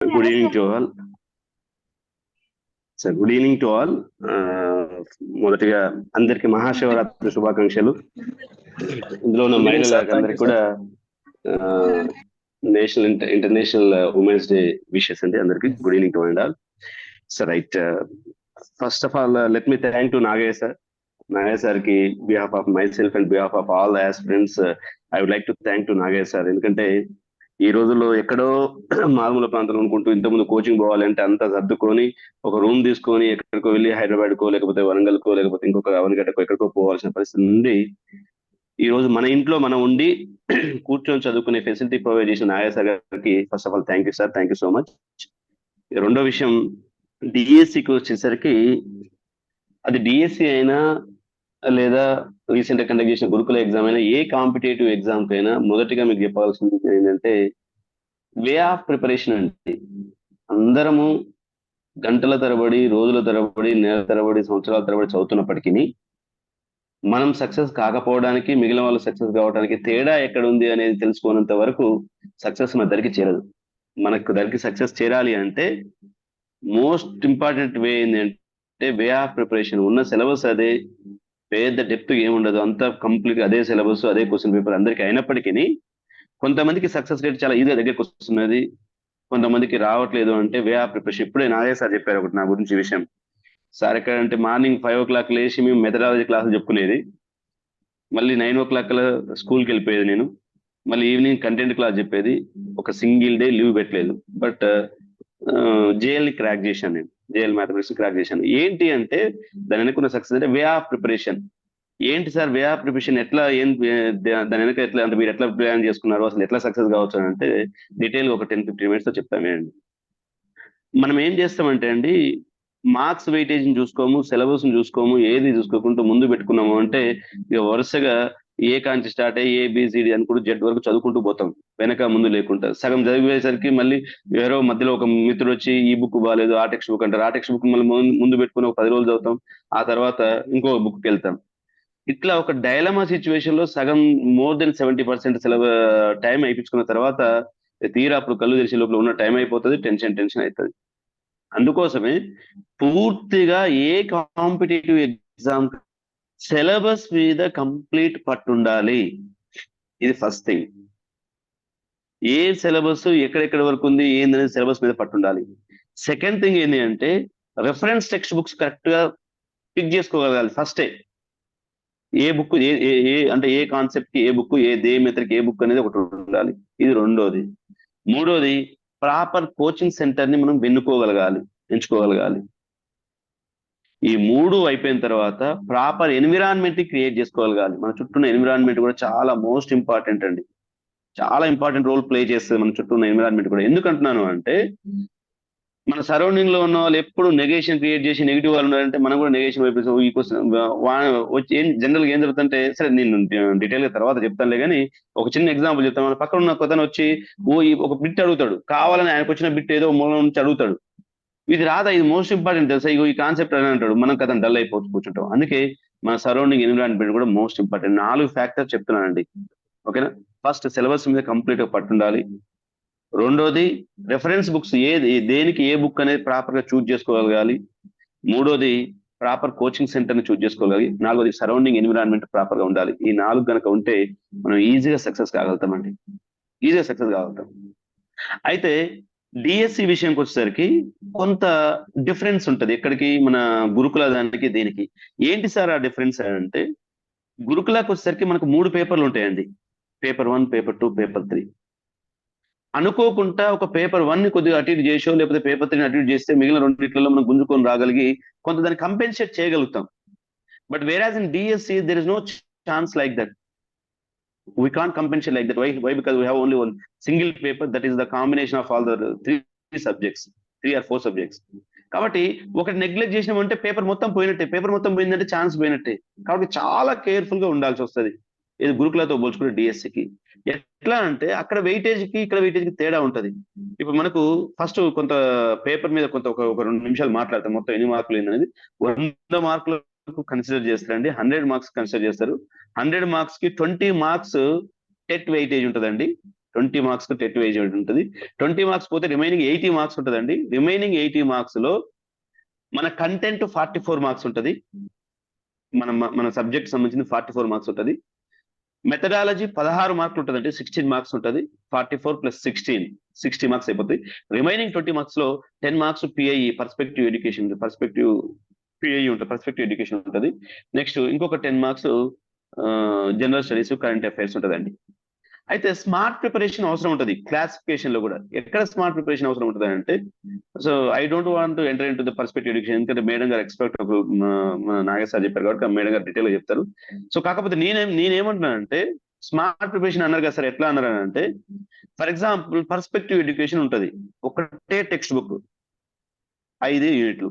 Good evening to all sir good evening to all మొదటిగా అందరికి మహాశివరాత్రి శుభాకాంక్షలు. ఇందులో ఉన్న మహిళలకు కూడా national international women's day wishes అండి అందరికి. Good evening to and all sir right first of all let me thank to Nagayya sir Nagayya సార్కి behalf of myself and behalf of all as friends I would like to thank to Nagayya sir ఎందుకంటే ఈ రోజుల్లో ఎక్కడో మారుమూల ప్రాంతంలో అనుకుంటూ ఇంతకుముందు coaching పోవాలంటే అంతా సర్దుకొని ఒక రూమ్ తీసుకొని ఎక్కడికో వెళ్ళి హైదరాబాద్ కో లేకపోతే వరంగల్ కో లేకపోతే ఇంకొక అవనిగడ్డకో ఎక్కడికో పోవాల్సిన పరిస్థితి ఉంది. ఈ రోజు మన ఇంట్లో మనం ఉండి కూర్చొని చదువుకునే ఫెసిలిటీ ప్రొవైడ్ చేసిన నాగయ్య సార్ గారికి first of all thank you sir thank you so much రెండో విషయం డిఎస్సికి వచ్చేసరికి అది డిఎస్సి అయినా లేదా రీసెంట్గా కండక్ట్ చేసిన గురుకుల ఎగ్జామ్ అయినా ఏ కాంపిటేటివ్ ఎగ్జామ్ కైనా మొదటిగా మీకు చెప్పాల్సింది ఏంటంటే వే ఆఫ్ ప్రిపరేషన్ అంటే అందరము గంటల తరబడి రోజుల తరబడి నెల తరబడి సంవత్సరాల తరబడి చదువుతున్నప్పటికీ మనం సక్సెస్ కాకపోవడానికి మిగిలిన వాళ్ళు సక్సెస్ కావడానికి తేడా ఎక్కడ ఉంది అనేది తెలుసుకోనంత వరకు సక్సెస్ మన దరికి చేరదు. మనకు దరికి సక్సెస్ చేరాలి అంటే మోస్ట్ ఇంపార్టెంట్ వే ఏంటంటే వే ఆఫ్ ప్రిపరేషన్ ఉన్న సిలబస్ అదే పెద్ద డెప్త్ ఏముండదు. అంతా కంప్లీట్ అదే సిలబస్ అదే క్వశ్చన్ పేపర్ అందరికి అయినప్పటికీ కొంతమందికి సక్సెస్ రేట్ చాలా ఈజీగా దగ్గరకు వస్తున్నది. కొంతమందికి రావట్లేదు అంటే వే ఆఫ్ ప్రిపరేషన్ ఇప్పుడే నాదే సార్ చెప్పారు ఒకటి నా గురించి విషయం. సార్ ఎక్కడ అంటే మార్నింగ్ ఫైవ్ ఓ క్లాక్ లేచి మేము మెథడాలజీ క్లాసులు చెప్పుకునేది. మళ్ళీ నైన్ ఓ క్లాక్ స్కూల్కి వెళ్ళిపోయేది నేను. మళ్ళీ ఈవినింగ్ కంటెంట్ క్లాస్ చెప్పేది. ఒక సింగిల్ డే లీవ్ పెట్టలేదు. బట్ జేఎల్ని క్రాక్ చేశాను నేను. జేఎల్ మ్యాథమెటిక్స్ క్రాక్ చేశాను. ఏంటి అంటే దాని వెనుకున్న సక్సెస్ అంటే వే ఆఫ్ ప్రిపరేషన్ ఏంటి సార్ వే ఆఫ్ ప్రిపరేషన్ ఎట్లా ఏం దాని వెనక ఎట్లా అంటే మీరు ఎట్లా ప్లాన్ చేసుకున్నారు అసలు ఎట్లా సక్సెస్ కావచ్చు అని అంటే డీటెయిల్ ఒక టెన్ ఫిఫ్టీన్ మినిట్స్తో చెప్తామే అండి మనం ఏం చేస్తామంటే అండి మార్క్స్ వెయిటేజ్ని చూసుకోము సిలబస్ని చూసుకోము ఏది చూసుకోకుండా ముందు పెట్టుకున్నాము అంటే ఇక వరుసగా ఏ కాంచి స్టార్ట్ అయ్యి ఏబిసిడి అనుకుంటూ జెడ్ వరకు చదువుకుంటూ పోతాం. వెనక ముందు లేకుండా. సగం చదివేసరికి మళ్ళీ ఎవరో మధ్యలో ఒక మిత్రుడు వచ్చి ఈ బుక్ బాగాలేదు ఆ టెక్స్ట్ బుక్ అంటారు. ఆ టెక్స్ట్ బుక్ మళ్ళీ ముందు పెట్టుకుని ఒక పది రోజులు చదువుతాం. ఆ తర్వాత ఇంకో బుక్కి వెళ్తాం. ఇట్లా ఒక డైలమా సిచ్యువేషన్లో సగం మోర్ దెన్ సెవెంటీ పర్సెంట్ సెలవు టైం అయిపించుకున్న తర్వాత తీరా అప్పుడు కళ్ళు తెరిచే లోపల ఉన్న టైం అయిపోతుంది టెన్షన్ టెన్షన్ అవుతుంది అందుకోసమే పూర్తిగా ఏ కాంపిటేటివ్ ఎగ్జామ్ సిలబస్ మీద కంప్లీట్ పట్టుండాలి. ఇది ఫస్ట్ థింగ్. ఏ సిలబస్ ఎక్కడెక్కడ వరకు ఉంది ఏందనేది సిలబస్ మీద పట్టుండాలి. సెకండ్ థింగ్ ఏంటి అంటే రెఫరెన్స్ టెక్స్ట్ బుక్స్ కరెక్ట్గా పిక్ చేసుకోగలగాలి ఫస్టే. ఏ బుక్ ఏ ఏ అంటే ఏ కాన్సెప్ట్కి ఏ బుక్ ఏ దే మెథడ్కి ఏ బుక్ అనేది ఒకటి ఉండాలి. ఇది రెండోది. మూడోది ప్రాపర్ కోచింగ్ సెంటర్ని మనం వెన్నుకోగలగాలి ఎంచుకోగలగాలి. ఈ మూడు అయిపోయిన తర్వాత ప్రాపర్ ఎన్విరాన్మెంట్ క్రియేట్ చేసుకోగలగాలి. మన చుట్టూ ఉన్న ఎన్విరాన్మెంట్ కూడా చాలా మోస్ట్ ఇంపార్టెంట్ అండి. చాలా ఇంపార్టెంట్ రోల్ ప్లే చేస్తుంది మన చుట్టూ ఉన్న ఎన్విరాన్మెంట్ కూడా. ఎందుకంటున్నాను అంటే మన సరౌండింగ్లో ఉన్న వాళ్ళు ఎప్పుడు నెగేషన్ క్రియేట్ చేసి నెగిటివ్ వాళ్ళు ఉన్నారంటే మనం కూడా నెగేషన్ వైపు ఈ క్వశ్చన్ వచ్చి ఏం జనరల్గా ఏం జరుగుతుంటే సరే నేను డీటెయిల్గా తర్వాత చెప్తానులే కానీ ఒక చిన్న ఎగ్జాంపుల్ చెప్తాను. మన పక్కన ఉన్న కొత్తను వచ్చి ఓ ఒక బిట్ అడుగుతాడు. కావాలని ఆయనకు వచ్చిన బిట్ ఏదో మూలం నుంచి అడుగుతాడు. ఇది రాదా ఇది మోస్ట్ ఇంపార్టెంట్ తెలుసా? ఇగో ఈ కాన్సెప్ట్ అని అంటాడు. మనం కదా డల్ అయిపోతూ కూర్చుంటాం. అందుకే మన సరౌండింగ్ ఎన్విరాన్మెంట్ కూడా మోస్ట్ ఇంపార్టెంట్ నాలుగు ఫ్యాక్టర్స్ చెప్తున్నానండి. ఓకేనా? ఫస్ట్ సిలబస్ మీద కంప్లీట్గా పట్టుండాలి. రెండోది రెఫరెన్స్ బుక్స్ ఏ దేనికి ఏ బుక్ అనేది ప్రాపర్గా చూజ్ చేసుకోగలగాలి. మూడోది ప్రాపర్ కోచింగ్ సెంటర్ని చూజ్ చేసుకోగలిగి నాలుగోది సరౌండింగ్ ఎన్విరాన్మెంట్ ప్రాపర్గా ఉండాలి. ఈ నాలుగు కనుక ఉంటే మనం ఈజీగా సక్సెస్ కాగలుగుతామండి. ఈజీగా సక్సెస్ కాగలుగుతాం. అయితే డిఎస్సి విషయంకి వచ్చేసరికి కొంత డిఫరెన్స్ ఉంటది. ఎక్కడికి? మన గురుకుల దానికి దీనికి. ఏంటి సార్ ఆ డిఫరెన్స్ అంటే గురుకులకు వచ్చేసరికి మనకు మూడు పేపర్లు ఉంటాయండి. Paper one paper two paper three. అనుకోకుండా ఒక పేపర్ వన్ని కొద్దిగా అటు చేసో లేకపోతే పేపర్ త్రీని అటెండ్ చేస్తే మిగిలిన రెండింటిలో మనం గుంజుకొని రాగలిగి కొంత దాన్ని కంపెన్సేట్ చేయగలుగుతాం. But whereas in DSC there is no chance like that we can't compensate like that. Why? Why? Because we have only one single paper that is the combination of all the three subjects, three or four subjects. కాబట్టి ఒకటి neglect చేసినామంటే paper మొత్తం పోయినట్టే paper మొత్తం పోయిందంటే chance పోయినట్టే కాబట్టి చాలా కేర్ఫుల్గా ఉండాల్సి వస్తుంది ఇది గురుకులతో పోల్చుకుంటే డిఎస్సికి ఎట్లా అంటే అక్కడ వెయిటేజ్కి ఇక్కడ వెయిటేజ్కి తేడా ఉంటది ఇప్పుడు మనకు ఫస్ట్ కొంత పేపర్ మీద కొంత ఒక రెండు నిమిషాలు మాట్లాడతాం మొత్తం ఎన్ని మార్కులు అనేది వంద మార్కులు కన్సిడర్ చేస్తారండి. హండ్రెడ్ మార్క్స్ కన్సిడర్ చేస్తారు. హండ్రెడ్ మార్క్స్కి ట్వంటీ మార్క్స్ టెట్ వెయిటేజ్ ఉంటుందండి. ట్వంటీ మార్క్స్ టెట్ వెయిటేజ్ ఉంటుంది. ట్వంటీ మార్క్స్ పోతే రిమైనింగ్ ఎయిటీ మార్క్స్ ఉంటుందండి. రిమైనింగ్ ఎయిటీ మార్క్స్లో మన కంటెంట్ ఫార్టీ ఫోర్ మార్క్స్ ఉంటుంది. మన మన సబ్జెక్ట్ సంబంధించిన ఫార్టీ ఫోర్ మార్క్స్ ఉంటుంది. మెథడాలజీ పదహారు మార్కులు ఉంటుందండి. సిక్స్టీన్ మార్క్స్ ఉంటుంది. Forty four plus sixteen sixty marks అయిపోతుంది remaining twenty మార్క్స్లో ten marks PI perspective education perspective PI ఉంటుంది పర్స్పెక్టివ్ ఎడ్యుకేషన్ ఉంటుంది. నెక్స్ట్ ఇంకొక ten marks general studies current affairs ఉంటుందండి. అయితే స్మార్ట్ ప్రిపరేషన్ అవసరం ఉంటుంది క్లాసిఫికేషన్లో కూడా. ఎక్కడ స్మార్ట్ ప్రిపరేషన్ అవసరం ఉంటుంది అంటే so I don't want enter into the perspective education ఎందుకంటే మేడం గారు ఎక్స్పర్ట్ నాగేశ్ చెప్పారు కాబట్టి మేడం గారు డీటెయిల్గా చెప్తారు. సో కాకపోతే నేనేం నేనేమంటున్నానంటే స్మార్ట్ ప్రిపరేషన్ అన్నారు కదా సార్ ఎట్లా అన్నారు అంటే ఫర్ ఎగ్జాంపుల్ పర్స్పెక్టివ్ ఎడ్యుకేషన్ ఉంటుంది. ఒకటే టెక్స్ట్ బుక్ ఐదు యూనిట్లు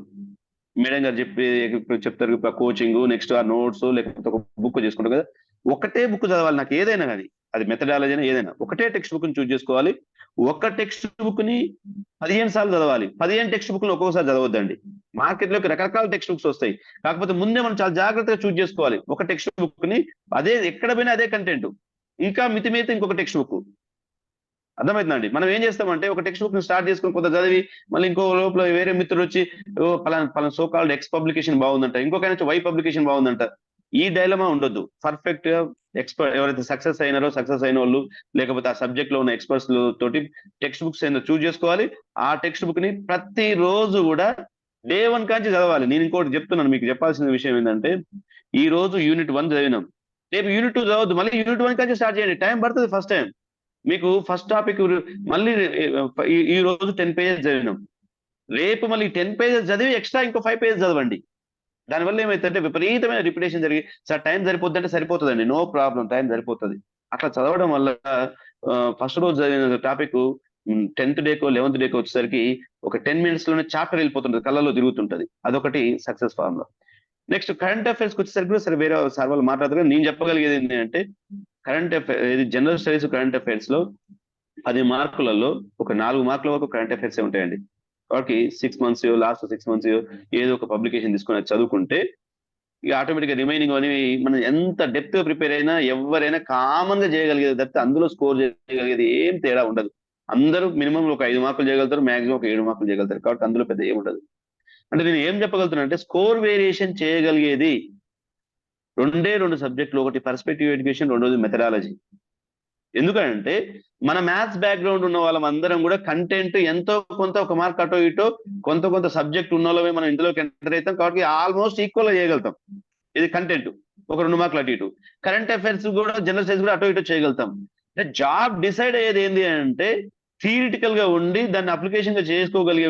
మేడం గారు చెప్పి ఇప్పుడు చెప్తారు కోచింగ్ నెక్స్ట్ ఆ నోట్స్ లేకపోతే ఒక బుక్ చేసుకుంటాం కదా. ఒకటే బుక్ చదవాలి నాకు ఏదైనా కానీ. అది మెథడాలజీ అయినా ఏదైనా. ఒకటే టెక్స్ట్ బుక్ని చూస్ చేసుకోవాలి. ఒక టెక్స్ట్ బుక్ని పదిహేను సార్లు చదవాలి. పదిహేను టెక్స్ట్ బుక్ ఒక్కొక్కసారి చదవద్దండి. మార్కెట్లోకి రకరకాల టెక్స్ట్ బుక్స్ వస్తాయి. కాకపోతే ముందే మనం చాలా జాగ్రత్తగా చూస్ చేసుకోవాలి. ఒక టెక్స్ట్ బుక్ని అదే ఎక్కడ పోయినా అదే కంటెంట్ ఇంకా మితిమీత ఇంకొక టెక్స్ట్ బుక్ అర్థమవుతుందండి. మనం ఏం చేస్తామంటే ఒక టెక్స్ట్ బుక్ని స్టార్ట్ చేసుకుని కొంత చదివి మళ్ళీ ఇంకో లోపల వేరే మిత్రుడు వచ్చి పలానా పలానా సో కాల్డ్ ఎక్స్ పబ్లికేషన్ బాగుందంట. ఇంకొకైనా వచ్చి వై పబ్లికేషన్ బాగుందంట. ఈ డైలమా ఉండొద్దు. పర్ఫెక్ట్ ఎక్స్పర్ట్ ఎవరైతే సక్సెస్ అయినారో సక్సెస్ అయిన వాళ్ళు లేకపోతే ఆ సబ్జెక్ట్లో ఉన్న ఎక్స్పర్ట్స్ తోటి టెక్స్ట్ బుక్స్ ఏదో చూజ్ చేసుకోవాలి. ఆ టెక్స్ట్ బుక్ని ప్రతి రోజు కూడా డే వన్ కాంచి చదవాలి. నేను ఇంకోటి చెప్తున్నాను మీకు చెప్పాల్సిన విషయం ఏంటంటే ఈ రోజు యూనిట్ వన్ చదివినాం. రేపు యూనిట్ టూ చదవద్దు. మళ్ళీ యూనిట్ వన్ కాంచి స్టార్ట్ చేయండి. టైం పడుతుంది ఫస్ట్ టైం మీకు ఫస్ట్ టాపిక్ మళ్ళీ ఈ రోజు టెన్ పేజెస్ చదివినాం. రేపు మళ్ళీ టెన్ పేజెస్ చదివి ఎక్స్ట్రా ఇంకో ఫైవ్ పేజెస్ చదవండి. దానివల్ల ఏమైతుందంటే విపరీతమైన రిపిటేషన్ జరిగి సార్ టైం సరిపోద్ది అంటే సరిపోతుందండి. నో ప్రాబ్లం టైం సరిపోతుంది. అట్లా చదవడం వల్ల ఫస్ట్ రోజు చదివిన టాపిక్ టెన్త్ డేకో లెవెన్త్ డేకో వచ్చేసరికి ఒక టెన్ మినిట్స్లోనే చాప్టర్ వెళ్ళిపోతుంటుంది కళ్ళలో తిరుగుతుంటది. అదొకటి సక్సెస్ ఫార్మ్లో నెక్స్ట్ కరెంట్ అఫైర్స్ వచ్చేసరికి కూడా సరే వేరే సార్ వాళ్ళు మాట్లాడతారు నేను చెప్పగలిగేది ఏంటంటే కరెంట్ అఫైర్ ఇది జనరల్ స్టడీస్ కరెంట్ అఫైర్స్లో పది మార్కులలో ఒక నాలుగు మార్కుల వరకు కరెంట్ అఫైర్స్ ఉంటాయండి. వాటికి six months last six months ఏదో ఒక పబ్లికేషన్ తీసుకుని చదువుకుంటే ఇక ఆటోమేటిక్గా రిమైనింగ్ అనేవి మనం ఎంత డెప్త్గా ప్రిపేర్ అయినా ఎవరైనా కామన్గా చేయగలిగేది తప్పితే అందులో స్కోర్ చేయగలిగేది ఏం తేడా ఉండదు. అందరూ మినిమం ఒక ఐదు మార్కులు చేయగలుగుతారు మాక్సిమం ఒక ఏడు మార్కులు చేయగలుగుతారు. కాబట్టి అందులో పెద్ద ఏం ఉండదు. అంటే నేను ఏం చెప్పగలుగుతున్నా అంటే స్కోర్ వేరియేషన్ చేయగలిగేది రెండే రెండు సబ్జెక్టులు ఒకటి పర్స్పెక్టివ్ ఎడ్యుకేషన్ రెండోది మెథడాలజీ ఎందుకంటే మన మ్యాథ్స్ బ్యాక్గ్రౌండ్ ఉన్న వాళ్ళం అందరం కూడా కంటెంట్ ఎంతో కొంత ఒక మార్క్ అటో ఇటో కొంత కొంత సబ్జెక్ట్ ఉన్న వాళ్ళమే మనం ఇందులోకి ఎంటర్ అవుతాం కాబట్టి ఆల్మోస్ట్ ఈక్వల్ చేయగలుగుతాం. ఇది కంటెంట్ ఒక రెండు మార్కులు అటు ఇటు. కరెంట్ అఫైర్స్ కూడా జనరల్ సైన్స్ కూడా అటో ఇటో చేయగలుగుతాం. జాబ్ డిసైడ్ అయ్యేది ఏంటి అంటే థియరిటికల్గా ఉండి దాన్ని అప్లికేషన్గా చేసుకోగలిగే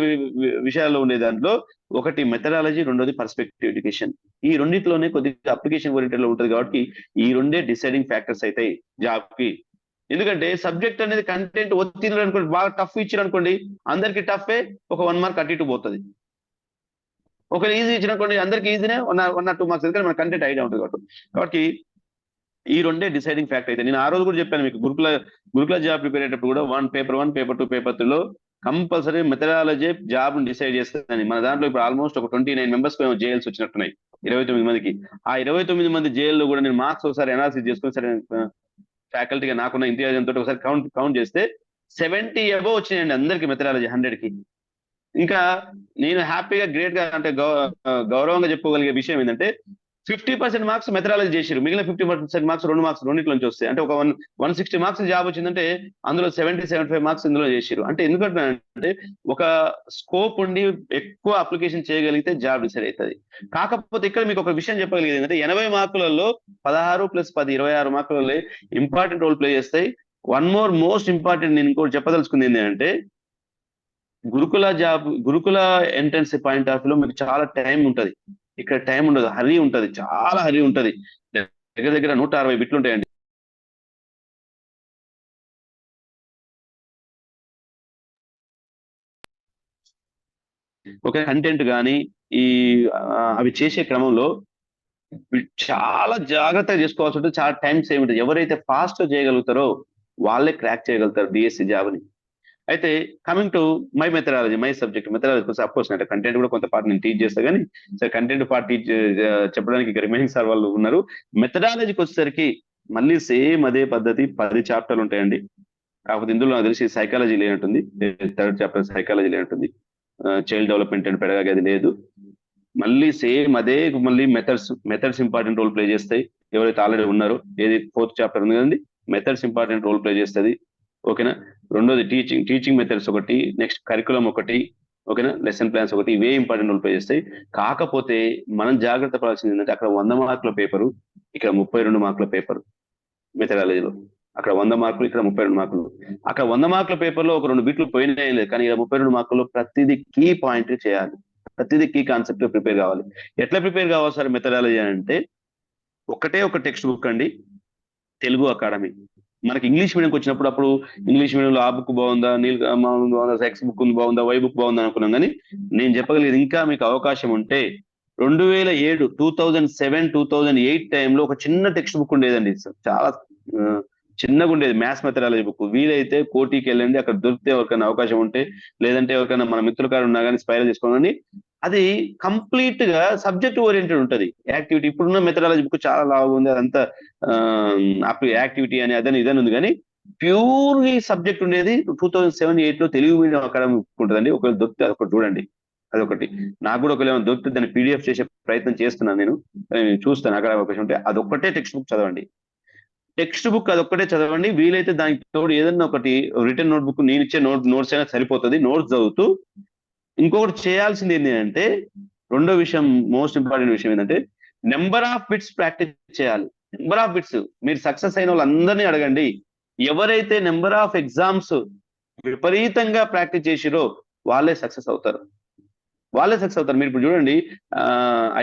విషయాల్లో ఉండే దాంట్లో ఒకటి మెథడాలజీ రెండోది పర్స్పెక్టివ్ ఎడ్యుకేషన్ ఈ రెండిట్లోనే కొద్దిగా అప్లికేషన్ ఓరియంటెడ్లో ఉంటుంది కాబట్టి ఈ రెండే డిసైడింగ్ ఫ్యాక్టర్స్ అవుతాయి జాబ్కి ఎందుకంటే సబ్జెక్ట్ అనేది కంటెంట్ ఒత్తిడి అనుకోండి బాగా టఫ్ ఇచ్చారు అనుకోండి అందరికి టఫే ఒక వన్ మార్క్ అటు ఇటు పోతుంది. ఒకరు ఈజీ ఇచ్చిననుకోండి అందరికి ఈజీనే one one or two marks ఎందుకంటే మన కంటెంట్ ఐడియా ఉంటుంది కాబట్టి కాబట్టి. ఈ రెండే డిసైడింగ్ ఫ్యాక్ట్ అయితే. నేను ఆ రోజు కూడా చెప్పాను మీకు గురుకుల గురుకుల జాబ్ ప్రిపేర్ అయ్యేటప్పుడు కూడా one paper one paper two paper త్రీలో కంపల్సరీ మెథడాలజీ జాబ్ డిసైడ్ చేస్తుందని మన దాంట్లో ఇప్పుడు ఆల్మోస్ట్ ఒక ట్వంటీ నైన్ మెంబర్స్ జైల్స్ వచ్చినట్టున్నాయి ఇరవై తొమ్మిది మందికి. ఆ ఇరవై తొమ్మిది మంది జైల్లో కూడా నేను మార్క్స్ ఒకసారి అనాలిసిస్ చేసుకుని సరే ఫ్యాకల్టీగా నాకున్న ఇంటియాజన్ తోటి ఒకసారి కౌంట్ కౌంట్ చేస్తే సెవెంటీ అబో వచ్చినాయండి అందరికి మెథడాలజీ హండ్రెడ్కి ఇంకా నేను హ్యాపీగా గ్రేట్గా అంటే గౌరవంగా చెప్పుకోగలిగే విషయం ఏంటంటే ఫిఫ్టీ పర్సెంట్ మార్క్స్ మెథడాలజీ చేసారు మిగిలిన ఫిఫ్టీ పర్సెంట్ మార్క్స్ రెండు మార్క్స్ రెండింటి నుంచి వస్తాయి. అంటే ఒక one one sixty marks job వచ్చిందంటే అందులో సెవెంటీ సెవెంటీ ఫైవ్ మార్క్స్ ఇందులో చేసిరు అంటే ఎందుకంటే అంటే ఒక స్కోప్ ఉండి ఎక్కువ అప్లికేషన్ చేయగలిగితే జాబ్ డిసైడ్ అవుతుంది కాకపోతే ఇక్కడ మీకు ఒక విషయం చెప్పగలిగేది ఏంటంటే ఎనభై మార్కులలో పదహారు ప్లస్ పది ఇరవై ఆరు మార్కులలో ఇంపార్టెంట్ రోల్ ప్లే చేస్తాయి. వన్ మోర్ మోస్ట్ ఇంపార్టెంట్ నేను ఇంకోటి చెప్పదలుచుకుంది ఏంటంటే Gurukula job Gurukula entrance point ఆఫ్లో మీకు చాలా టైం ఉంటది. ఇక్కడ టైం ఉండదు హరి ఉంటది చాలా హరి ఉంటది. దగ్గర దగ్గర నూట అరవై బిట్లు ఉంటాయండి. ఒక కంటెంట్ కానీ ఈ అవి చేసే క్రమంలో చాలా జాగ్రత్తగా చేసుకోవాల్సి ఉంటుంది చాలా టైం సేవ్ ఉంటుంది. ఎవరైతే ఫాస్ట్ చేయగలుగుతారో వాళ్ళే క్రాక్ చేయగలుగుతారు డిఎస్సి జాబ్ని అయితే coming to my methodology my subject methodology కోసం అఫ్కోర్స్ అంటే కంటెంట్ కూడా కొంత పార్ట్ నేను టీచ్ చేస్తా కానీ సరే కంటెంట్ పార్ట్ టీచ్ చెప్పడానికి ఇక రిమైనింగ్ సార్ వాళ్ళు ఉన్నారు. మెథడాలజీకి వచ్చేసరికి మళ్ళీ సేమ్ అదే పద్ధతి పది చాప్టర్లు ఉంటాయండి. కాకపోతే ఇందులో నాకు తెలిసి సైకాలజీ లేనట్టుంది థర్డ్ చాప్టర్ సైకాలజీ లేనట్టుంది చైల్డ్ డెవలప్మెంట్ అండ్ పెడగా అది లేదు. మళ్ళీ సేమ్ అదే మళ్ళీ methods methods important role play చేస్తాయి. ఎవరైతే ఆల్రెడీ ఉన్నారో ఏది ఫోర్త్ చాప్టర్ ఉంది కదండి మెథడ్స్ ఇంపార్టెంట్ రోల్ ప్లే చేస్తుంది. ఓకేనా? రెండోది టీచింగ్ టీచింగ్ మెథడ్స్ ఒకటి నెక్స్ట్ కరికులం ఒకటి ఓకేనా? లెసన్ ప్లాన్స్ ఒకటి ఇవే ఇంపార్టెంట్ రోల్ ప్లే చేస్తాయి. కాకపోతే మనం జాగ్రత్త పడాల్సింది ఏంటంటే అక్కడ వంద మార్కుల పేపరు ఇక్కడ ముప్పై రెండు మార్కుల పేపర్ మెథడాలజీలో అక్కడ వంద మార్కులు ఇక్కడ ముప్పై రెండు మార్కులు. అక్కడ వంద మార్కుల పేపర్లో ఒక రెండు బిట్లు పోయినాయి లేదు కానీ ఇక్కడ ముప్పై రెండు మార్కుల్లో ప్రతిదీ కీ పాయింట్ చేయాలి. ప్రతిదీ కీ కాన్సెప్ట్ ప్రిపేర్ కావాలి. ఎట్లా ప్రిపేర్ కావాలి సార్ మెథడాలజీ అంటే ఒకటే ఒక టెక్స్ట్ బుక్ అండి తెలుగు అకాడమీ మనకి ఇంగ్లీష్ మీడియంకి వచ్చినప్పుడు అప్పుడు ఇంగ్లీష్ మీడియంలో ఆ బుక్ బాగుందా నీల్ బాగుందా సెక్స్ బుక్ బాగుందా వై బుక్ బాగుందా అనుకున్నాం. కానీ నేను చెప్పగలిగేది ఇంకా మీకు అవకాశం ఉంటే రెండు వేల ఏడు two thousand seven two thousand eight టైంలో ఒక చిన్న టెక్స్ట్ బుక్ ఉండేదండి. చాలా చిన్నగా ఉండేది మ్యాథ్స్ మెథడాలజీ బుక్ వీలైతే కోటికి వెళ్ళండి అక్కడ దొరికితే ఎవరికైనా అవకాశం ఉంటే లేదంటే ఎవరికైనా మన మిత్రుల కాడ ఉన్నా కానీ స్పైరల్ చేసుకోండి. అది కంప్లీట్గా సబ్జెక్ట్ ఓరియంటెడ్ ఉంటది. యాక్టివిటీ ఇప్పుడున్న మెథడాలజీ బుక్ చాలా లావుగా ఉంది. అదంతా యాక్టివిటీ అని అదని ఇదని ఉంది. కానీ ప్యూర్లీ సబ్జెక్ట్ ఉండేది టూ థౌజండ్ సెవెన్ ఎయిట్లో తెలుగు మీడియం అకాడమీ ఉంటుందండి. ఒకవేళ దొరికితే అదొకటి చూడండి. అదొకటి నాకు కూడా ఒకవేళ దొరికితే దాన్ని పీడిఎఫ్ చేసే ప్రయత్నం చేస్తున్నాను నేను. నేను చూస్తాను అక్కడ అవకాశం ఉంటే. అదొక్కటే టెక్స్ట్ బుక్ చదవండి. టెక్స్ట్ బుక్ అదొక్కటే చదవండి. వీలైతే దానికి తోడు ఏదన్నా ఒకటి రిటర్న్ నోట్ బుక్ నేను ఇచ్చే నోట్ నోట్స్ అయినా సరిపోతుంది. నోట్స్ చదువుతూ ఇంకొకటి చేయాల్సింది ఏంటి అంటే రెండో విషయం మోస్ట్ ఇంపార్టెంట్ విషయం ఏంటంటే నెంబర్ ఆఫ్ బిట్స్ ప్రాక్టీస్ చేయాలి. నెంబర్ ఆఫ్ బిట్స్ మీరు సక్సెస్ అయిన వాళ్ళందరినీ అడగండి. ఎవరైతే నెంబర్ ఆఫ్ ఎగ్జామ్స్ విపరీతంగా ప్రాక్టీస్ చేసిరో వాళ్ళే సక్సెస్ అవుతారు. వాళ్ళే సక్సెస్ అవుతారు. మీరు ఇప్పుడు చూడండి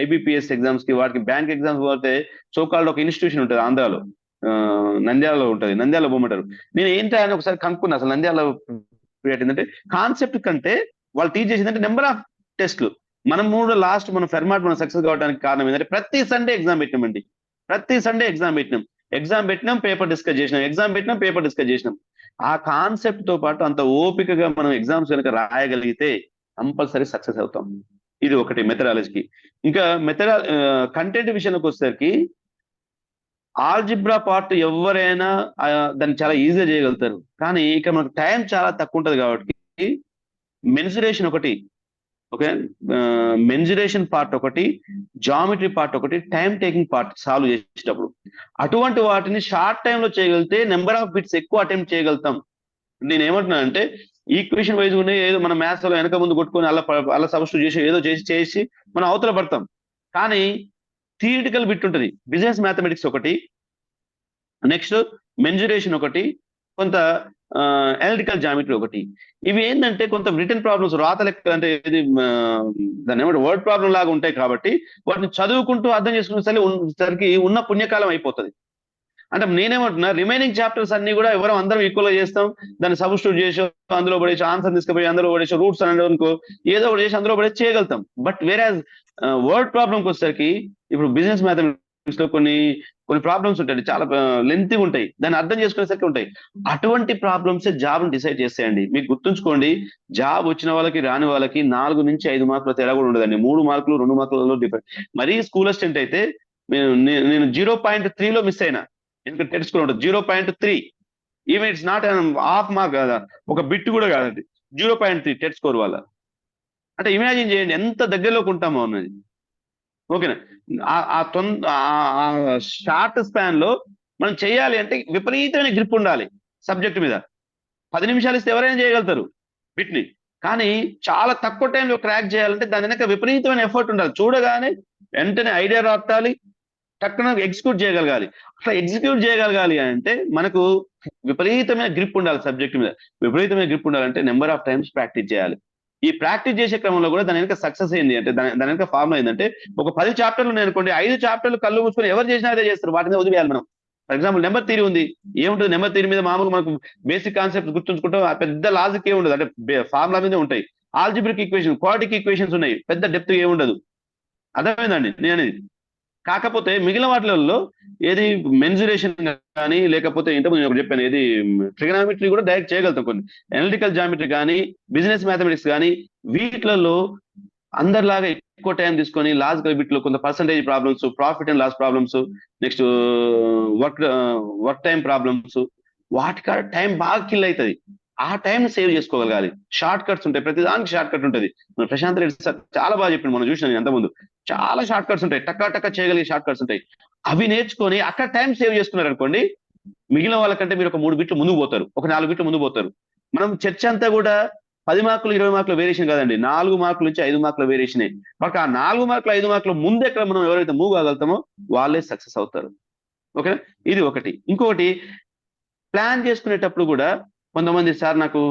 ఐబిపిఎస్ ఎగ్జామ్స్కి వాటికి బ్యాంక్ ఎగ్జామ్స్ పోతే సోకాల్డ్ ఒక ఇన్స్టిట్యూషన్ ఉంటుంది ఆంధ్రాలో. నంద్యాలలో ఉంటుంది. నంద్యాల బొమ్మంటారు నేను ఏంటి అని ఒకసారి కనుక్కున్నా. అసలు నంద్యాల పీరియడ్ ఏంటంటే కాన్సెప్ట్ కంటే వాళ్ళు టీచ్ చేసిందంటే నెంబర్ ఆఫ్ టెస్ట్లు మనం మూడు లాస్ట్ మనం ఫెర్మాట్ మనం సక్సెస్ కావడానికి కారణం ఏంటంటే ప్రతి సండే ఎగ్జామ్ పెట్టినామండి. ప్రతి సండే ఎగ్జామ్ పెట్టినాం. ఎగ్జామ్ పెట్టినాం పేపర్ డిస్కస్ చేసినాం. ఎగ్జామ్ పెట్టినాం పేపర్ డిస్కస్ చేసినాం. ఆ కాన్సెప్ట్తో పాటు అంత ఓపికగా మనం ఎగ్జామ్స్ కనుక రాయగలిగితే కంపల్సరీ సక్సెస్ అవుతాం. ఇది ఒకటి మెథడాలజీకి ఇంకా మెథడా కంటెంట్ విషయానికి వచ్చేసరికి ఆల్జిబ్రా పార్ట్ ఎవరైనా దాన్ని చాలా ఈజీగా చేయగలుగుతారు. కానీ ఇక మనకు టైం చాలా తక్కువ ఉంటుంది కాబట్టి మెన్సురేషన్ ఒకటి ఓకే? మెన్జురేషన్ పార్ట్ ఒకటి జామెట్రీ పార్ట్ ఒకటి టైం టేకింగ్ పార్ట్ సాల్వ్ చేసేటప్పుడు. అటువంటి వాటిని షార్ట్లో చేయగలిగితే నెంబర్ ఆఫ్ బిట్స్ ఎక్కువ అటెంప్ట్ చేయగలుగుతాం. నేను ఏమంటున్నాను అంటే ఈక్వేషన్ వైజ్ ఉండే ఏదో మన మ్యాథ్స్లో వెనక ముందు కొట్టుకొని అలా అలా సబ్స్టిట్యూట్ చేసి ఏదో చేసి చేసి మనం అవతల పడతాం. కానీ థియరిటికల్ బిట్ ఉంటుంది. బిజినెస్ మ్యాథమెటిక్స్ ఒకటి నెక్స్ట్ మెన్జురేషన్ ఒకటి కొంత ఎలక్ట్రికల్ జామెట్రీ ఒకటి. ఇవి ఏంటంటే కొంత రిటర్న్ ప్రాబ్లమ్స్ రాత లెక్క అంటే ఇది దాని ఏమంటే వర్డ్ ప్రాబ్లం లాగా ఉంటాయి కాబట్టి వాటిని చదువుకుంటూ అర్థం చేసుకునేసరికి సరికి ఉన్న పుణ్యకాలం అయిపోతుంది. అంటే నేనేమంటున్నా రిమైనింగ్ చాప్టర్స్ అన్ని కూడా ఎవరో అందరం ఈక్వల్గా చేస్తాం. దాన్ని సబ్స్టిట్యూట్ చేసి అందులో పడేసి ఆన్సర్ తీసుకుపోయి అందులో పడేసి రూట్స్ అని అనుకో ఏదో ఒకటి చేసి అందులో పడేసి చేయగలుగుతాం. బట్ వేరే వర్డ్ ప్రాబ్లంకి వచ్చేసరికి ఇప్పుడు బిజినెస్ మ్యాథమెటిక్స్లో కొన్ని కొన్ని ప్రాబ్లమ్స్ ఉంటాయి చాలా లెంతీ ఉంటాయి. దాన్ని అర్థం చేసుకునేసరికి ఉంటాయి. అటువంటి ప్రాబ్లమ్స్ జాబ్ డిసైడ్ చేస్తాయండి. మీకు గుర్తుంచుకోండి జాబ్ వచ్చిన వాళ్ళకి రాని వాళ్ళకి నాలుగు నుంచి ఐదు మార్కుల తేడా కూడా ఉండదండి. మూడు మార్కులు రెండు మార్కులలో డిపెండ్ మరీ స్కూల్ అసిస్టెంట్ అయితే నేను నేను- నేను జీరో పాయింట్ త్రీలో మిస్ అయినా ఎందుకంటే తెలుసుకుని ఉంటుంది zero point three. Even it's not half mark కదా? ఒక బిట్ కూడా కాదండి zero point three TET score వల్ల అంటే ఇమాజిన్ చేయండి ఎంత దగ్గరలోకి ఉంటామో అన్నది. ఓకేనా? ఆ- ఆ తొంద షార్ట్ స్పాన్లో మనం చేయాలి అంటే విపరీతమైన గ్రిప్ ఉండాలి సబ్జెక్ట్ మీద. పది నిమిషాలు ఇస్తే ఎవరైనా చేయగలుగుతారు బిట్ని కానీ చాలా తక్కువ టైంలో క్రాక్ చేయాలంటే దాని వెనక విపరీతమైన ఎఫర్ట్ ఉండాలి. చూడగానే వెంటనే ఐడియా రాట్టాలి టక్కున ఎగ్జిక్యూట్ చేయగలగాలి. అట్లా ఎగ్జిక్యూట్ చేయగలగాలి అంటే మనకు విపరీతమైన గ్రిప్ ఉండాలి సబ్జెక్ట్ మీద. విపరీతమైన గ్రిప్ ఉండాలంటే నెంబర్ ఆఫ్ టైమ్స్ ప్రాక్టీస్ చేయాలి. ఈ ప్రాక్టీస్ చేసే క్రమంలో కూడా దాని వెనక సక్సెస్ అయింది అంటే దాని దాని వెనక ఫార్ములా ఏంటంటే ఒక పది చాప్టర్లు ఉన్నాయి అనుకోండి ఐదు చాప్టర్లు కళ్ళు మూసుకొని ఎవరు చేసినా అదే చేస్తారు. వాటిని వదిలేయాలి మనం. ఫర్ ఎగ్జాంపుల్ నెంబర్ థీరీ ఉంది. ఏముంటుంది? నెంబర్ థీరీ మీద మామూలుగా మనకు బేసిక్ కాన్సెప్ట్ గుర్తుంచుకుంటాం. ఆ పెద్ద లాజిక్ ఏ ఉండదు. అంటే ఫార్ములా మీదే ఉంటాయి. ఆల్జిబ్రిక్ ఈక్వేషన్ క్వాటిక్ ఈక్వేషన్స్ ఉన్నాయి. పెద్ద డెప్త్ ఏముండదు అర్థమైందండి నేను అనేది కాకపోతే మిగిలిన వాటిలలో ఏది మెన్జురేషన్ కానీ లేకపోతే ఇంతకుముందు నేను చెప్పాను ఏది ట్రిగనామెట్రీ కూడా డైరెక్ట్ చేయగలుగుతాం కొన్ని. ఎనలిటికల్ జామెట్రీ కానీ బిజినెస్ మ్యాథమెటిక్స్ కానీ వీటిలలో అందరిలాగా ఎక్కువ టైం తీసుకొని లాజికల్ బిట్లో కొంత percentage problems profit and loss problems next work work time problems వాటికాడ time బాగా కిల్ అవుతుంది. ఆ టైం సేవ్ చేసుకోగలగాలి. షార్ట్ కట్స్ ఉంటాయి. ప్రతి దానికి షార్ట్ కట్ ఉంటుంది. మన ప్రశాంత్ రెడ్డి సార్ చాలా బాగా చెప్పింది మనం చూసిన ఎంత ముందు చాలా షార్ట్ కట్స్ ఉంటాయి. టక్కా టక్కా చేయగలిగే షార్ట్ కట్స్ ఉంటాయి. అవి నేర్చుకొని అక్కడ టైం సేవ్ చేసుకున్నారు అనుకోండి మిగిలిన వాళ్ళకంటే మీరు ఒక మూడు బిట్లు ముందుకు పోతారు. ఒక నాలుగు బిట్లు ముందుకు పోతారు. మనం చర్చ అంతా కూడా పది మార్కులు ఇరవై మార్కుల వేరియేషన్ కాదండి. నాలుగు మార్కుల నుంచి ఐదు మార్కుల వేరియేషన్. బట్ ఆ నాలుగు మార్కులు ఐదు మార్కుల ముందు ఎక్కడ మనం ఎవరైతే మూవ్ కాగలుగుతామో వాళ్ళే సక్సెస్ అవుతారు. ఓకే ఇది ఒకటి. ఇంకొకటి ప్లాన్ చేసుకునేటప్పుడు కూడా కొంతమంది సార్ నాకు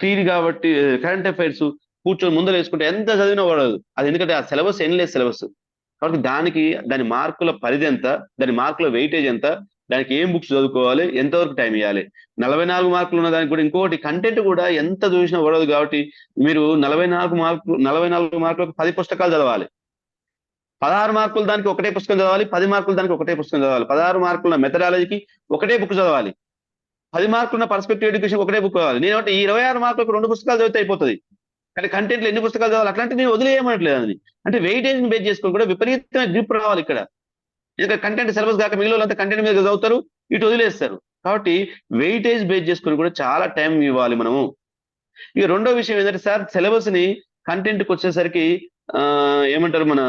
థీరీ కాబట్టి కరెంట్ అఫైర్స్ కూర్చొని ముందర వేసుకుంటే ఎంత చదివినా పడదు అది ఎందుకంటే ఆ సిలబస్ ఏం లేదు సిలబస్ కాబట్టి దానికి దాని మార్కుల పరిధి ఎంత దాని మార్కుల వెయిటేజ్ ఎంత దానికి ఏం బుక్స్ చదువుకోవాలి ఎంతవరకు టైం ఇవ్వాలి నలభై నాలుగు మార్కులు ఉన్న దానికి కూడా ఇంకోటి కంటెంట్ కూడా ఎంత చూసినా పడదు కాబట్టి మీరు నలభై నాలుగు మార్కులు నలభై నాలుగు మార్కులకు పది పుస్తకాలు చదవాలి. పదహారు మార్కులు దానికి ఒకటే పుస్తకం చదవాలి పది మార్కులు దానికి ఒకటే పుస్తకం చదవాలి. పదహారు మార్కుల మెథడాలజీకి ఒకటే బుక్ చదవాలి. పది మార్కులున్న పర్స్పెక్టివ్ ఎడ్యుకేషన్ ఒకటే బుక్ కావాలి. నేను ఈ ఇరవై ఆరు మార్కులకు రెండు పుస్తకాలు చదివితే అయిపోతుంది. కానీ కంటెంట్లు ఎన్ని పుస్తకాలు చదవాలి? అట్లాంటి నేను వదిలేయమనట్లేదు అది అంటే వెయిటేజ్ బేస్ చేసుకొని కూడా విపరీతమైన గ్రిప్ రావాలి ఇక్కడ. ఎందుకంటే కంటెంట్ సిలబస్ కాక మిగిలిన కంటెంట్ మీద చదువుతారు ఇటు వదిలేస్తారు. కాబట్టి వెయిటేజ్ బేస్ చేసుకొని కూడా చాలా టైం ఇవ్వాలి మనము. ఇక రెండో విషయం ఏంటంటే సార్ సిలబస్ని కంటెంట్కి వచ్చేసరికి ఏమంటారు మన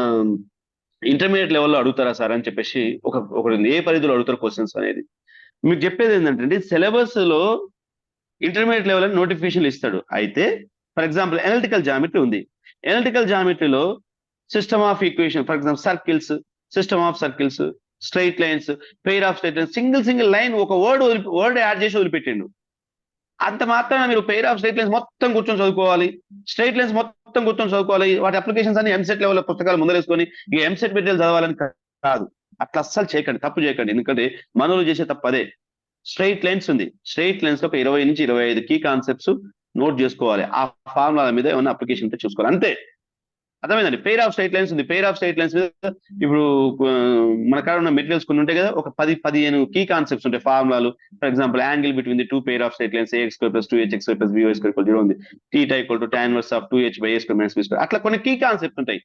ఇంటర్మీడియట్ లెవెల్లో అడుగుతారా సార్ అని చెప్పేసి ఒక ఒక ఏ పరిధిలో అడుగుతారు క్వశ్చన్స్ అనేది. మీకు చెప్పేది ఏంటంటే సిలబస్లో ఇంటర్మీడియట్ లెవెల్ అని నోటిఫికేషన్ ఇస్తాడు. అయితే ఫర్ ఎగ్జాంపుల్ ఎనలిటికల్ జామెట్రీ ఉంది. Analytical జామెట్రీలో system of equation for example circles system of circles straight lines pair of straight lines single single line ఒక వర్డ్ వర్డ్ యాడ్ చేసి వదిలిపెట్టిండు. అంత మాత్రమే మీరు పెయిర్ ఆఫ్ స్ట్రైట్ లైన్స్ మొత్తం కూర్చొని చదువుకోవాలి. స్ట్రైట్ లైన్స్ మొత్తం కూర్చొని చదువుకోవాలి. వాటి అప్లికేషన్స్ అన్ని ఎంసెట్ లెవెల్ పుస్తకాలు ముందరేసుకొని ఈ ఎంసెట్ మెటీరియల్ చదవాలని కాదు. అట్లా అస్సలు చేయకండి తప్పు చేయకండి. ఎందుకంటే మనలో చేసే తప్పు అదే. స్ట్రైట్ లైన్స్ ఉంది. స్ట్రైట్ లైన్స్లో ఒక ఇరవై నుంచి ఇరవై ఐదు కీ కాన్సెప్ట్స్ నోట్ చేసుకోవాలి. ఆ ఫార్ములా మీద ఏమైనా అప్లికేషన్ ఉంటే చూసుకోవాలి. అంతే. అర్థమైందండి? పేర్ ఆఫ్ స్ట్రైట్ లైన్స్ ఉంది. పేర్ ఆఫ్ స్ట్రైట్ లైన్స్ మీద ఇప్పుడు మన కాడ ఉన్న మెటీరియల్స్ కొన్ని ఉంటాయి కదా ఒక పది పదిహేను కీ కాన్సెప్ట్స్ ఉంటాయి. ఫార్ములాలు. For example angle between the two pair of straight lines A X square plus two H X plus B O square zero ఉంది. T theta equal to tan inverse of two H by A square minus square అట్లా కొన్ని key concept ఉంటాయి.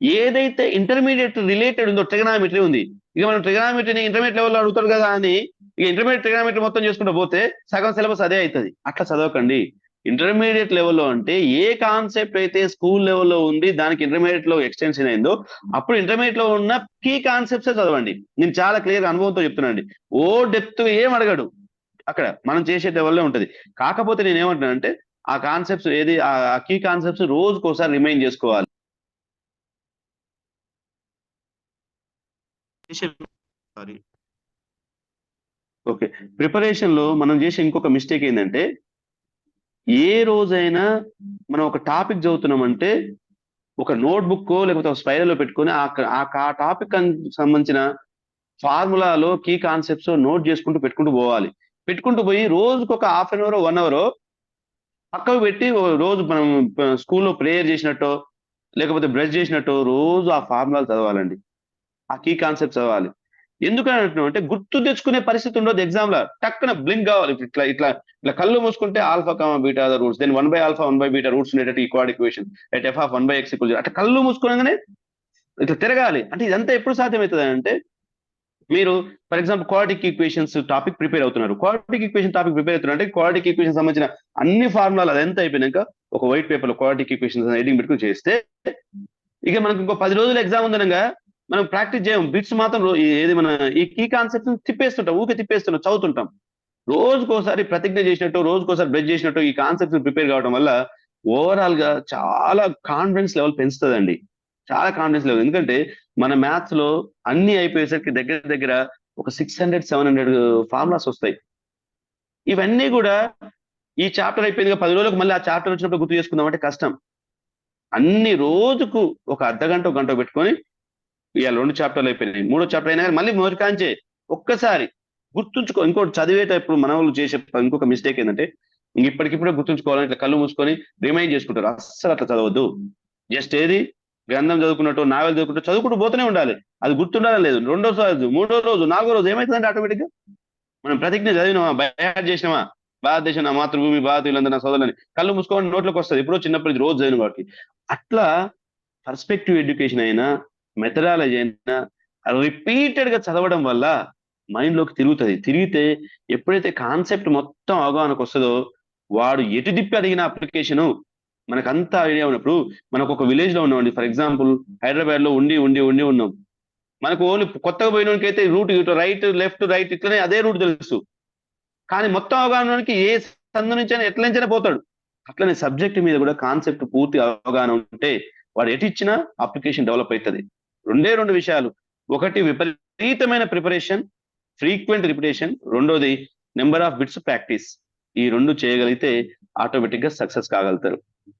ఏదైతే intermediate related ఉందో trigonometry ఉంది. ఇక మనం ట్రిగనామెట్రీని intermediate లెవెల్లో అడుగుతారు కదా అని ఇక ఇంటర్మీడియట్ ట్రిగనామెట్రీ మొత్తం చేసుకుంటూ పోతే సగం సిలబస్ అదే అవుతుంది. అట్లా చదవకండి. ఇంటర్మీడియట్ లెవెల్లో అంటే ఏ కాన్సెప్ట్ అయితే స్కూల్ లెవెల్లో ఉంది దానికి ఇంటర్మీడియట్లో ఎక్స్టెన్షన్ అయిందో అప్పుడు ఇంటర్మీడియట్లో ఉన్న కీ కాన్సెప్ట్స్ చదవండి. నేను చాలా క్లియర్ అనుభవంతో చెప్తున్నాండి ఓ డెప్త్ ఏం అడగడు. అక్కడ మనం చేసే లెవెల్లో ఉంటది. కాకపోతే నేను ఏమంటున్నానంటే ఆ కాన్సెప్ట్స్ ఏది ఆ కీ కాన్సెప్ట్స్ రోజుకోసారి రిమైండ్ చేసుకోవాలి. Sorry okay. ప్రిపరేషన్లో మనం చేసే ఇంకొక మిస్టేక్ ఏంటంటే ఏ రోజైనా మనం ఒక టాపిక్ చదువుతున్నామంటే ఒక నోట్బుక్ లేకపోతే ఒక స్పైరల్లో పెట్టుకొని ఆ టాపిక్ సంబంధించిన ఫార్ములాలో కీ కాన్సెప్ట్స్ నోట్ చేసుకుంటూ పెట్టుకుంటూ పోవాలి. పెట్టుకుంటూ పోయి రోజుకు ఒక half an hour one hour పక్కకు పెట్టి రోజు మనం స్కూల్లో ప్రేయర్ చేసినట్టు లేకపోతే బ్రష్ చేసినట్టు రోజు ఆ ఫార్ములాలు చదవాలండి. ఆ కీ కాన్సెప్ట్ చదవాలి ఎందుకని అంటున్నాం అంటే గుర్తు తెచ్చుకునే పరిస్థితి ఉండదు ఎగ్జామ్లో. టక్కున బ్లింక్ కావాలి. ఇట్లా ఇట్లా ఇట్లా కళ్ళు మూసుకుంటే alpha comma beta roots then one by alpha one by beta roots ఉండేటట్టు quad equation at F of one by X equal అట్లా కళ్ళు మూసుకోగానే ఇట్లా తిరగాలి. అంటే ఇదంతా ఎప్పుడు సాధ్యమవుతుంది అంటే మీరు for example quadratic equations topic prepare అవుతున్నారు. క్వాడ్రిక్ ఈక్వేషన్ టాపిక్ ప్రిపేర్ అవుతున్నారు అంటే క్వాడ్రిక్ ఈక్వేషన్ సంబంధించిన అన్ని ఫార్ములాలు అదంతా అయిపోయినాక ఒక వైట్ పేపర్లో క్వాడ్రిక్ ఈక్వేషన్స్ ఎడింగ్ పెట్టుకుని చేస్తే ఇక మనకు ఇంకో పది రోజులు ఎగ్జామ్ ఉందనగా మనం ప్రాక్టీస్ చేయం. బిట్స్ మాత్రం ఏది మన ఈ కీ కాన్సెప్ట్ తిప్పేస్తుంటాం. ఊకే తిప్పేస్తున్నాం చదువుతుంటాం. రోజుకోసారి ప్రతిజ్ఞ చేసినట్టు రోజుకోసారి బ్రెడ్ చేసినట్టు ఈ కాన్సెప్ట్ ప్రిపేర్ కావడం వల్ల ఓవరాల్గా చాలా కాన్ఫిడెన్స్ లెవెల్ పెంచుతుందండి. చాలా కాన్ఫిడెన్స్ లెవెల్. ఎందుకంటే మన మ్యాథ్స్లో అన్ని అయిపోయేసరికి దగ్గర దగ్గర ఒక six hundred seven hundred formulas వస్తాయి. ఇవన్నీ కూడా ఈ చాప్టర్ అయిపోయింది పది రోజులకు మళ్ళీ ఆ చాప్టర్ వచ్చినప్పుడు గుర్తు చేసుకుందాం అంటే కష్టం. అన్ని రోజుకు ఒక అర్ధ గంట గంట పెట్టుకొని ఇవాళ రెండు చాప్టర్లు అయిపోయినాయి. మూడో చాప్టర్ అయినా కానీ మళ్ళీ మొదటి కాంచే ఒక్కసారి గుర్తుంచుకో ఇంకోటి చదివేటప్పుడు మన వాళ్ళు చేసే ఇంకొక మిస్టేక్ ఏంటంటే ఇప్పటికిప్పుడే గుర్తుంచుకోవాలని ఇట్లా కళ్ళు మూసుకొని రిమైండ్ చేసుకుంటారు. అస్సలు అట్లా చదవద్దు. జస్ట్ ఏది? గ్రంథం చదువుకున్నట్టు నావెల్ చదువుకుంటూ చదువుకుంటూ పోతూనే ఉండాలి. అది గుర్తుండాలి లేదు. రెండో రోజు మూడో రోజు నాలుగో రోజు ఏమవుతుందంటే ఆటోమేటిక్ మనం ప్రతిజ్ఞ చదివినామా? బయాడ్ చేసినామా? భారతదేశం నా మాతృభూమి భారతీయులందరూ నా సోదరులని కళ్ళు మూసుకోవడం నోట్లోకి వస్తుంది. ఎప్పుడో చిన్నప్పటి రోజు చదివిన వాటికి అట్లా పర్స్పెక్టివ్ ఎడ్యుకేషన్ అయినా మెథడాలజీ అయినా రిపీటెడ్గా చదవడం వల్ల మైండ్లోకి తిరుగుతుంది. తిరిగితే ఎప్పుడైతే కాన్సెప్ట్ మొత్తం అవగాహనకు వస్తుందో వాడు ఎటు దిప్పి అడిగిన అప్లికేషన్ మనకు ఐడియా ఉన్నప్పుడు మనకు ఒక విలేజ్లో ఉన్నామండి. ఫర్ ఎగ్జాంపుల్ హైదరాబాద్లో ఉండి ఉండి ఉండి ఉన్నాం. మనకు ఓన్లీ కొత్తగా పోయినోనికి అయితే రూట్ ఇటు రైట్ లెఫ్ట్ రైట్ ఇట్లనే అదే రూట్ తెలుసు. కానీ మొత్తం అవగాహనకి ఏ సందు నుంచైనా ఎట్ల నుంచైనా పోతాడు. అట్లనే సబ్జెక్ట్ మీద కూడా కాన్సెప్ట్ పూర్తి అవగాహన ఉంటే వాడు ఎటు ఇచ్చినా అప్లికేషన్ డెవలప్ అవుతుంది రెండే రెండు విషయాలు. ఒకటి విపరీతమైన ప్రిపరేషన్ ఫ్రీక్వెంట్ రిపిటేషన్ రెండోది నెంబర్ ఆఫ్ బిట్స్ ప్రాక్టీస్ ఈ రెండు చేయగలిగితే ఆటోమేటిక్గా సక్సెస్ కాగలుగుతారు.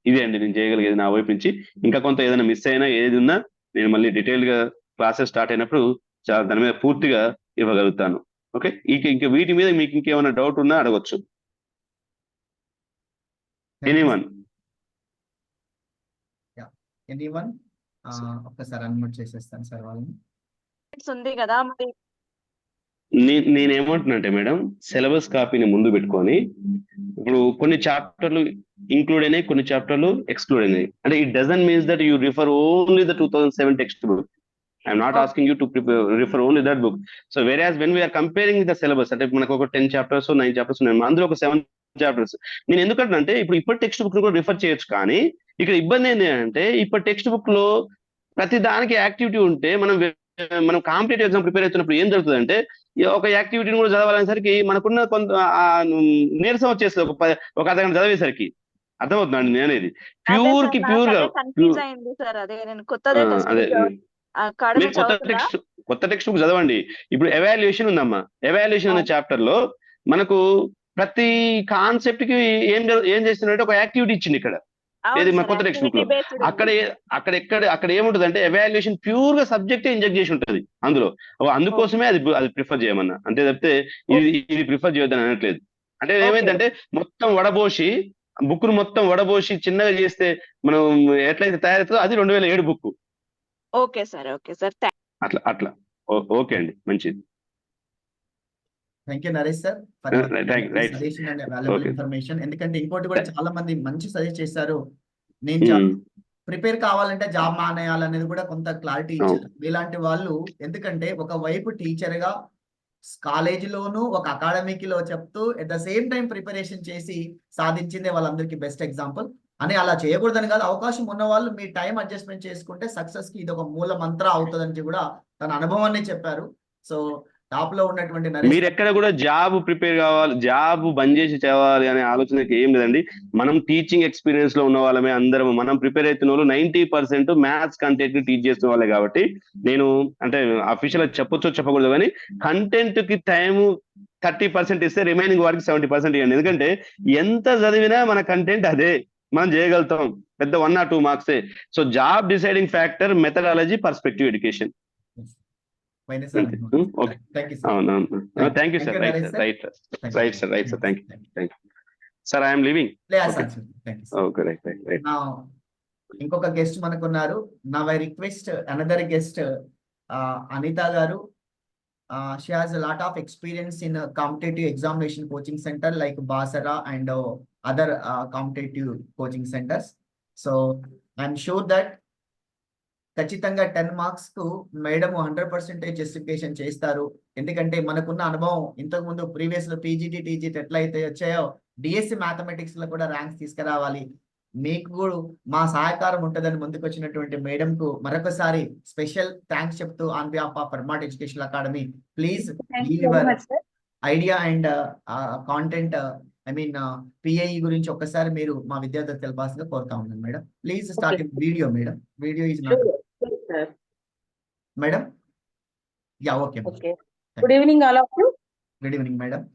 ఇదే అండి నేను చేయగలిగేది నా వైపు నుంచి. ఇంకా కొంత ఏదైనా మిస్ అయినా ఏది ఉన్నా నేను మళ్ళీ డీటెయిల్గా క్లాసెస్ స్టార్ట్ అయినప్పుడు చాలా దాని మీద పూర్తిగా ఇవ్వగలుగుతాను. ఓకే ఇంక ఇంకా వీటి మీద మీకు ఇంకేమైనా డౌట్ ఉన్నా అడగొచ్చు. ఎనీవన్ ఎనీవన్ ఒక్కసారి అన్మ్యూట్ చేసేస్తాను సార్ వాళ్ళని. ఉంది కదా మరి. మేడం సిలబస్ కాపీని ముందు పెట్టుకొని ఇప్పుడు కొన్ని చాప్టర్లు ఇంక్లూడ్ అయినాయి కొన్ని చాప్టర్లు ఎక్స్క్లూడ్ అయినాయి. అంటే it doesn't means that you refer only the two thousand seven text book I'm not asking you to refer only that book so వేరే as when we're comparing the syllabus అంటే మనకు ఒక ten chapters nine chapters ఉన్నాయి. అందులో ఒక seven chapters నేను ఎందుకంటే ఇప్పుడు ఇప్పటి టెక్స్ట్ బుక్ కూడా రిఫర్ చేయొచ్చు కానీ ఇక్కడ ఇబ్బంది ఏంటి అంటే ఇప్పటి టెక్స్ట్ బుక్లో ప్రతి దానికి యాక్టివిటీ ఉంటే మనం మనం కాంపిటేటివ్ ఎగ్జామ్ ప్రిపేర్ అవుతున్నప్పుడు ఏం జరుగుతుంది అంటే ఒక యాక్టివిటీని కూడా చదవాలనేసరికి మనకున్న కొంత నీరసం వచ్చేస్తుంది. ఒక ఒక అర్ధగంట చదివేసరికి. అర్థమవుతుందండి నేను అనేది ప్యూర్కి ప్యూర్గా అదే కొత్త టెక్స్ట్ కొత్త టెక్స్ట్ బుక్ చదవండి. ఇప్పుడు ఎవాల్యుయేషన్ ఉందమ్మా. ఎవాల్యుయేషన్ అనే చాప్టర్లో మనకు ప్రతి కాన్సెప్ట్కి ఏం ఏం చేస్తున్నట్టు ఒక యాక్టివిటీ ఇచ్చింది ఇక్కడ. ఏది మన కొత్త టెక్స్ట్ బుక్లో. అక్కడ అక్కడ ఎక్కడ అక్కడ ఏముంటది అంటే ఎవాల్యుయేషన్ ప్యూర్గా సబ్జెక్ట్ ఇంజెక్ట్ చేసి ఉంటది అందులో. అందుకోసమే అది అది ప్రిఫర్ చేయమన్నా. అంతే తప్పితే ఇది ఇది ప్రిఫర్ చేయొద్దని అనట్లేదు. అంటే ఏమైందంటే మొత్తం వడబోసి బుక్ను మొత్తం వడబోసి చిన్నగా చేస్తే మనం ఎట్లయితే తయారవుతుందో అది రెండు వేల ఏడు book okay sir okay sir. అట్లా అట్లా. ఓకే అండి. మంచిది. Thank you Naresh sir Uh. Suggestion and Okay. Information ఎందుకంటే ఇంకోటి కూడా చాలా మంది మంచి సజెస్ట్ చేశారు. నేను ప్రిపేర్ కావాలంటే జాబ్ మానేయాలనేది కూడా కొంత క్లారిటీ ఇచ్చారు. ఇలాంటి వాళ్ళు ఎందుకంటే ఒక వైపు టీచర్గా కాలేజీలోను ఒక అకాడమీకి లో చెప్తూ at the same time preparation చేసి సాధించిందే వాళ్ళందరికీ బెస్ట్ ఎగ్జాంపుల్ అని అలా చేయకూడదని కాదు. అవకాశం ఉన్న వాళ్ళు మీ టైం అడ్జస్ట్మెంట్ చేసుకుంటే సక్సెస్కి ఇది ఒక మూల మంత్ర అవుతుందని కూడా తన అనుభవాన్ని చెప్పారు. సో టాప్లో ఉన్నటువంటి మీరు ఎక్కడ కూడా జాబ్ ప్రిపేర్ కావాలి జాబ్ బంద్ చేసి చేయాలి అనే ఆలోచనకి ఏం లేదండి. మనం టీచింగ్ ఎక్స్పీరియన్స్లో ఉన్న వాళ్ళమే అందరం మనం ప్రిపేర్ అవుతున్న వాళ్ళు ninety percent maths content teach చేస్తున్న వాళ్ళే కాబట్టి నేను అంటే అఫీషియల్ చెప్పొచ్చో చెప్పకూడదు కానీ కంటెంట్కి టైం థర్టీ పర్సెంట్ ఇస్తే రిమైనింగ్ వారికి సెవెంటీ పర్సెంట్ ఇవ్వండి. ఎందుకంటే ఎంత చదివినా మన కంటెంట్ అదే. మనం చేయగలుగుతాం. పెద్ద one or two మార్క్సే. So job deciding factor methodology perspective education sir okay. Thank you sir thank you Thank sir right sir. Right sir, right, sir. Thank you. Sir I'm leaving. Thank you okay right right right ఇంకొక guest మనకున్నారు. Now I request another guest Anitha గారు. She has lot of experience in competitive examination coaching centre like Basara and other competitive coaching centres so I'm sure that ఖచ్చితంగా ten మార్క్స్కు madam hundred percentage justification చేస్తారు ఎందుకంటే మనకున్న అనుభవం ఇంతకు ముందు ప్రీవియస్లో PGT TGT ఎట్లయితే వచ్చాయో డిఎస్సి మ్యాథమెటిక్స్లో కూడా ర్యాంక్స్ తీసుకురావాలి. మీకు కూడా మా సహకారం ఉంటుందని ముందుకు వచ్చినటువంటి మేడం కు మరొకసారి స్పెషల్ థ్యాంక్స్ చెప్తూ on behalf of పర్మాట్ education academy. Please your. Idea and content I mean PIE గురించి ఒక్కసారి మీరు మా విద్యార్థులకు తెలపాల్సిందిగా కోరుతా ఉన్నాను madam. Please start video madam. Video is not. Madam ya okay of you. Good evening madam